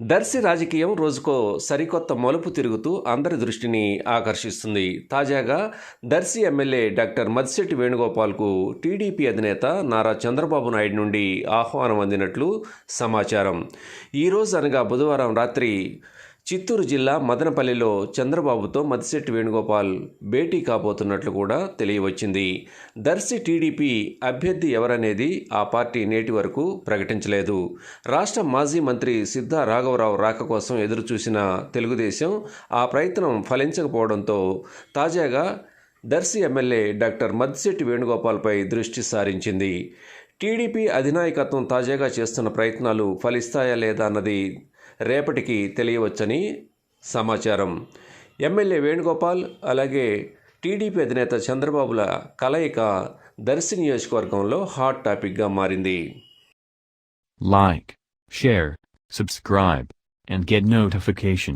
Darsi రాజకీయం రోజుకో సరికొత్త మలుపు తిరుగుతూ అందరి దృష్టిని ఆకర్షిస్తుంది. తాజాగా దర్శి ఎమ్మెల్యే డాక్టర్ మద్శెట్టి వేణుగోపాల్కు టీడీపీ అధినేత నారా చంద్రబాబు నాయుడు నుండి ఆహ్వానం అందినట్లు సమాచారం. ఈరోజు అనగా బుధవారం రాత్రి చిత్తూరు జిల్లా మదనపల్లిలో చంద్రబాబుతో మదిశెట్టి వేణుగోపాల్ భేటీ కాబోతున్నట్లు కూడా తెలియవచ్చింది. దర్శి టీడీపీ అభ్యర్థి ఎవరనేది ఆ పార్టీ నేటి వరకు ప్రకటించలేదు. రాష్ట్ర మాజీ మంత్రి సిద్ధా రాఘవరావు రాక కోసం ఎదురుచూసిన తెలుగుదేశం ఆ ప్రయత్నం ఫలించకపోవడంతో తాజాగా దర్శి ఎమ్మెల్యే డాక్టర్ మద్దిశెట్టి వేణుగోపాల్పై దృష్టి సారించింది. టీడీపీ అధినాయకత్వం తాజాగా చేస్తున్న ప్రయత్నాలు ఫలిస్తాయా లేదా అన్నది రేపటికి తెలియవచ్చని సమాచారం. ఎమ్మెల్యే వేణుగోపాల్ అలాగే టీడీపీ అధినేత చంద్రబాబుల కలయిక దర్శి నియోజకవర్గంలో హాట్ టాపిక్గా మారింది. Like share subscribe and get notification